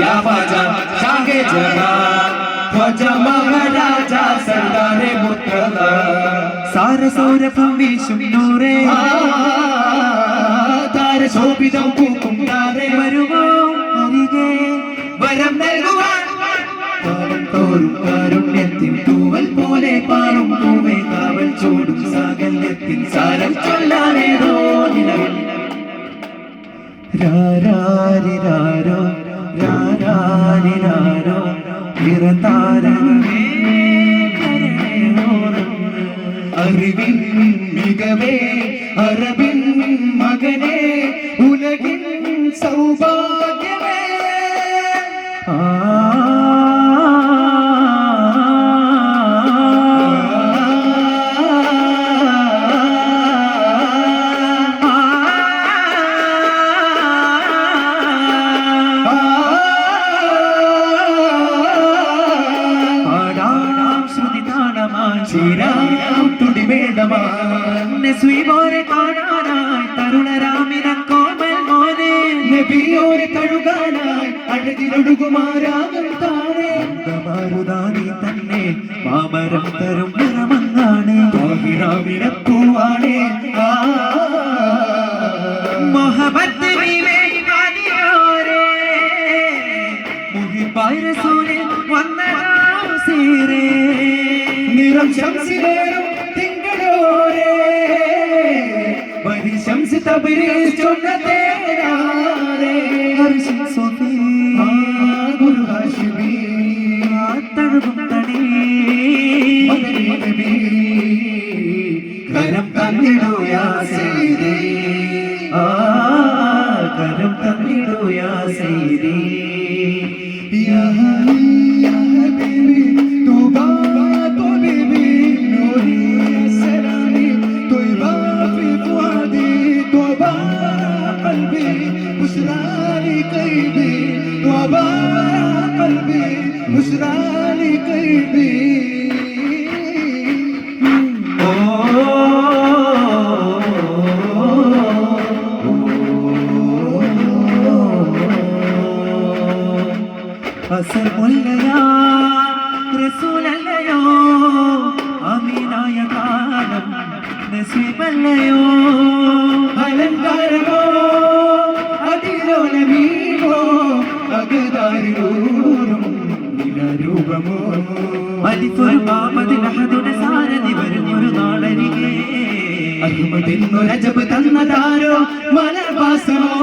या ख्वाजा शाहे जहां ख्वाजा महाराजा सरदारे मुतला സാരസൗരഭം വീശും നൂറേ താരശോഭിതം പൂക്കും താരേ വരുമോ അരികെ വരം നൽകുവാൻ കാലം തോറും കാരുണ്യത്തിൻ തൂവൽ പോലെ പാറും പൂവേ കാവൽ ചൂടും സാകല്യത്തിൻ സാരം ചൊല്ലാനേതോ നിലവിൽ രാരാരിരാരോ രാരാരിരാരോ കരയോരങ്ങൾ. അറിവിൻ മികവേ അറബിൻ മകനെ കഴുകാനായി അഴകിലൊഴുകുമാരാകും താഴെ മാരുതാനി തന്നെ. മാമരം തരും നിറമങ്ങാണ്. പൂവാണേ മൊഹബത്ത് റസൂലിൽ വന്നതാം സീരേ നിറം ശംസിലേറും തിങ്കളോരേ. വരി ശംസ് തബരി ഹർഷൻ സോഫി ആ ഗുരു ഹാഷിമി തഴുകും തടേ മദനി നബി കരം തന്നിടൂ യാ സയ്യിദി ആ കരം തന്നിടൂ യാ സൈദീ യാ യാ ഹബീബി بشرى لقلبي أسر يا رسول الله أمين يا عالم نسيب الله അലിഫുൽ ബാബദിൽ അഹദുന സാരഥി വരുമൊരു നാളരികെ. അഹമ്മദിന്നു രജബ് തന്നതാരോ മലർവാസമോ?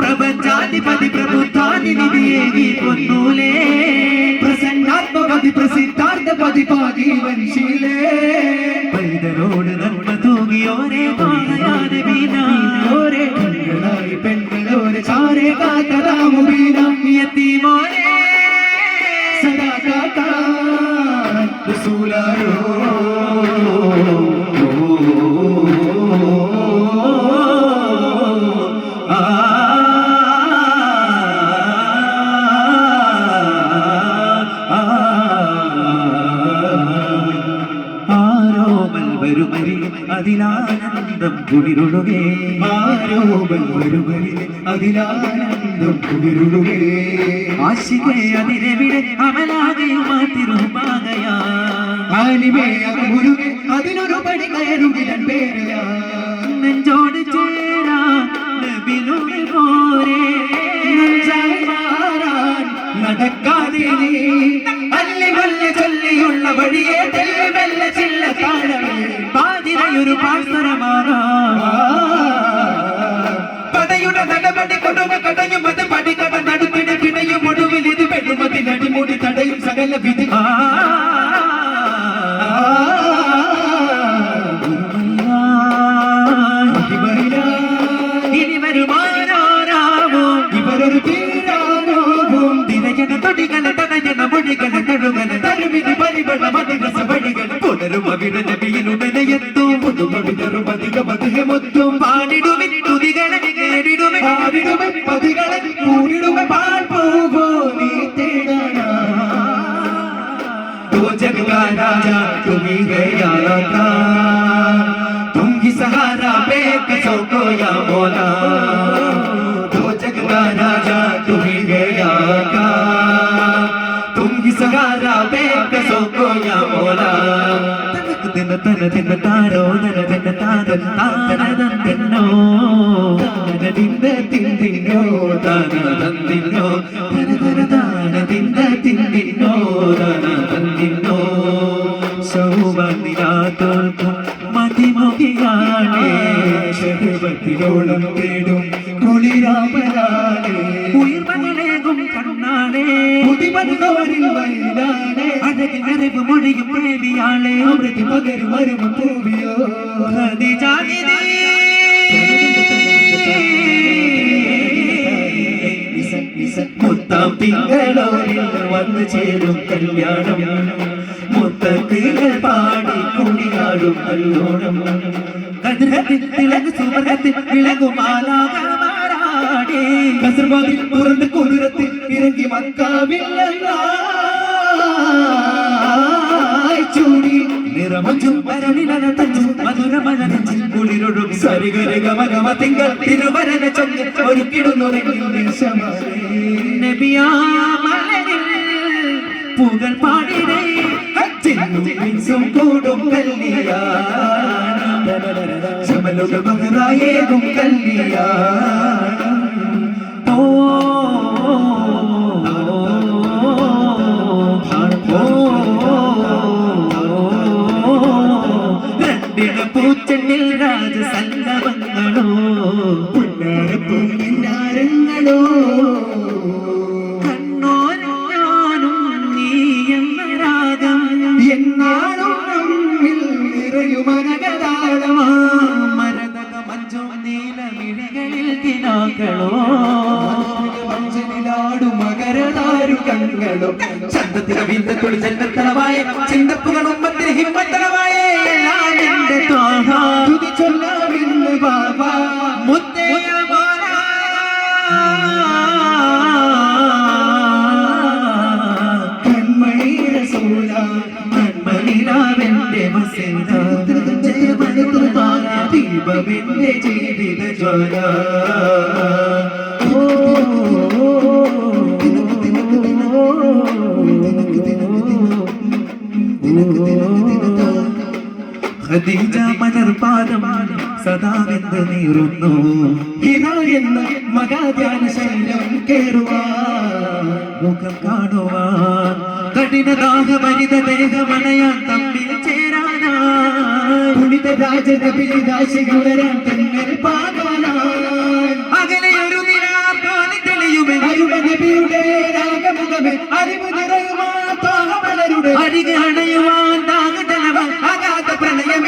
പ്രപഞ്ചാധിപതി പ്രബുദ്ധാതി നിധിയേകി പൊന്നൂലേ. പ്രസന്നാത്മപതി പ്രസിദ്ധാർത്ഥപതി പാതി വൻശീലേ പൈതലോട് നന്മ കാണയാതെ ഓരേ പെൺകളായി പെൺകളോരെ ചാരേ കാത്തതാമുബീന യത്തീമോനെ വരുമരി അതിലാനന്ദം കുളിരൊഴുകേ. ആരോപൽ വരുവരിൽ അതിലാനന്ദം ആശികെ അതിരെവിടെ അമലാകയുമാ തിരുപാകയാ ആലിമേ അത് ഗുരുവേ അതിനൊരു പടി കയറുകിലൻ പേരയാ. നെഞ്ചോട് ചേരാ നബിനുള്ളിൽ പോരേ. മാറാൻ നടക്കാതെ അല്ലി വല്ല ചൊല്ലിയുള്ള വഴിയെ തെല്ലുമെല്ല ചില്ല താഴമേ പാതിരയൊരു പാസ്തരമാകാ സകല വിധി ഇനി ഇവരൊരു തീരാനോവും തടയണ മതിരസ വഴികൾ അവിടെ നബിയിലുടനെയെത്തും പുതുമ വിതറും അധിക തുതികളെ പാടിടുമെ പതികളെ या मौला तो जग का राजा तुम ही गया था സഹാര ബേക സോക്കോയ മോലാ തിന്ന തന തിന്ന താരോ തന തിന്ന താര താരതം തിന്നോ താന തിന്ന തിന്നിന്നോ താന തന്നിന്നോ തന തന താന തിന്ന തിന്നിന്നോ താന തന്നിന്നോ സൗവർണിരാത്തോർക്കും മതിമുഖിയാണേ ശരവത്തിലോളം തേടും കുളിരാമരാണേ ഉയർമകളേകും കണ്ണാണേ. മുതിമനുകവരിൽ വയലാണേ അഴകിൽ നിറവ് മൊഴിയും പ്രേമിയാളേ അമൃതി പകരും അരുമ പൂവിയോ? മുത്താം തിങ്കളോരിൽ വന്നു ചേരും കല്യാണം. മുത്തക്കികൾ പാടി കുടിയാടും കല്ലോണം. കതിരത്തിൽ തിളങ്ങ് സുവർഗത്തിൽ വിളകുമാലാകമാരാടേ കസർവാദിൽ തുറന്ന് കുതിരത്തിൽ ഇറങ്ങി മക്കാവില്ല ചൂടി നിറമഞ്ചും വരണിലന തഞ്ചും മധുരമഴനഞ്ചും കുളിരൊഴും സരികര ഗമഗമ ഗമ തിങ്കൾ തിരുവരന ചൊല്ലി ഒരുക്കിടുന്നു നബിയാമലരിൽ പുകൾ പാടിടേ ചിന്നും കൂടും കല്യാണം ശമലുക മകനായേകും കല്യാണം ഓ രണ്ടിട പൂച്ചെണ്ടിൽ കണ്ണുകളും ചന്തത്തിലെ വിന്തത്തുള്ളി ജന്മത്തളവായ ചിന്തപ്പുകളും മത്തിരി ഹിമ്മത്തളവായ ചൊല്ലാമിന്ന് ബാബാ. താര ദീപമെന്റെ ജീവിത ജ്വാല. ഖദീജ മലർപാദം സദാ വെന്ത് നീറുന്നു ഹിറ എന്ന മകാധ്യാന ശൈലം കേറുവാൻ മുഖം കാണുവാൻ. കഠിനദാഹമരിത ദേഹമണയാൻ തമ്മിൽ ചേരാനായി. പുണിത രാജനബിലിദാശികളരാൻ തെന്നൽ പാകാനാൻ അകലെ ഒരു നിലാ പോലെ തെളിയുമെന്ന് അരുമ നബിയുടെ രാഗമുഖമേ. അറിവ് നിറയുമാ തോഹമലരുടെ അരികെ അണയുവാൻ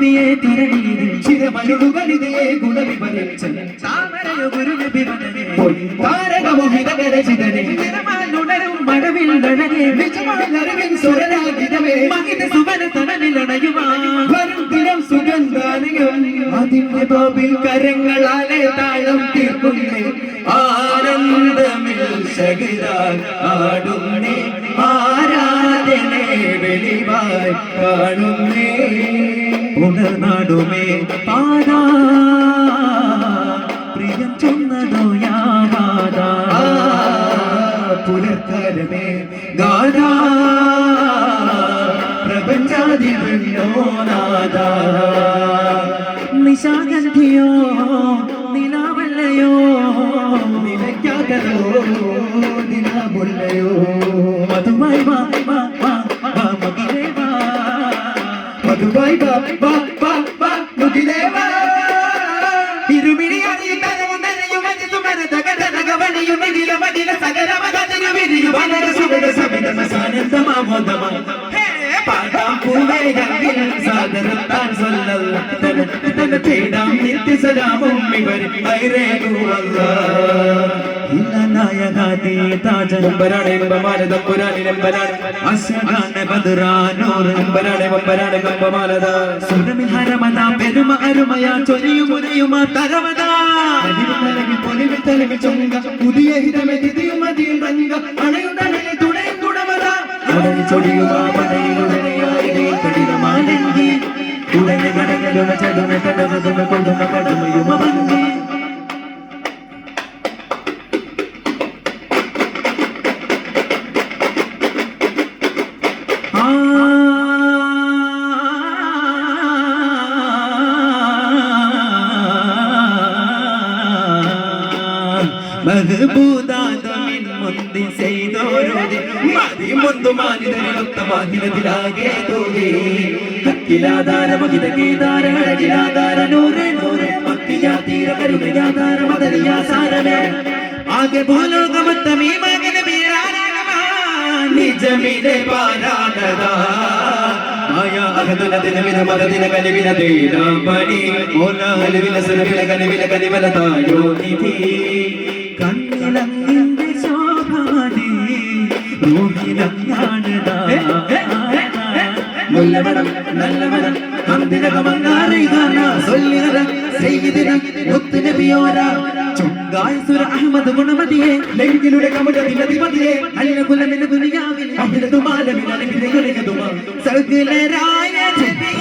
വരമരുളുക നബിയെ തിരണിയിൽ ചിരമരുളുകളിതേ ഗുണവിപരീച്ചൻ താമരയോ ഗുരു നബി വനനെ താരകമോഹിതകരചിതനെ നിറമാലുണരും മഴവിൽ നഴകെ നിജമാലറിവിൻ സ്വരരാഗിതമേ മഹിത സുവന തണലിലണയുവാൻ വരും ദിനം സുഗന്ധാനയം അതിന്റെ ബോബിൽ കരങ്ങളാലെ താളം തീർക്കുന്നേ. ആനന്ദമിൽ ആടുന്നേ ആരാധനെ വെളിവായി കാണുന്നേ. ഉണർനാടുമേ പാടാ. പ്രിയം ചെന്നതോ യാതാ പുലർക്കരമേ ഗാദാ ഗാഥാ. പ്രപഞ്ചാതി നാദ നിശാഗന്ധിയോ നിലാവല്ലയോ നിലയ്ക്കാതോ ദിനമുള്ളയോ സുരമി ഹരമത പെരുമ അരുമയ പൊലിവിൽ തെളിവിൽ ചൊങ്ക പുതിയ ഹിതമെ തിരിയും മതിയും റങ്ക അണയുടനെ തുണയും ഉടനെ ചൊടിയുമ കഠിനമാലെങ്കി Mother Boo! മുന്തു മാനിതരൊത്ത മാഹിനത്തിലാകെ തോന്നി ഹക്കിലാധാര മഹിത കേദാര അഴകിലാധാര നൂറെ. നൂറെ ഭക്തിജാതീര കരുണയാധാര മദരിയാ സാരമേ. ആകെ ഭൂലോകമത്തമീ മകന നിജമിനെ പാരാണത മായ മുല്ലമണം നല്ലമണം അന്തിനകമങ്ങാറിതാണ് സൊല്ലിനത സെയ്തിന മുത്ത് നബിയോര. ചുങ്കായസുര അഹമ്മദ് ഗുണമതിയെ ലെങ്കിലുടെ കമലതിനധിപതിയെ നല്ല കുലമിന് ദുനിയാവിൽ അഹിലതുമാലമിൽ അലഹിതയുലകതുമാ സകലരായ ജപിയാരിലെ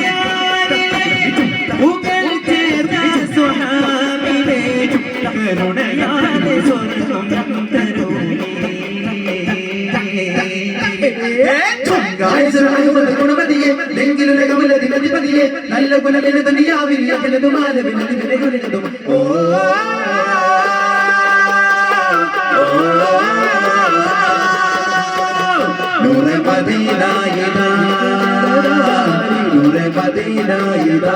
ഗുണമതിയെ ലെങ്കിലുള്ള കമലതിനധിപതിയെ നല്ല കുലമിന് ദുനിയാവിൽ അഖിലതുമാലമിൽ അഖിലതും ഓ. നൂറെ മദീനായിദാ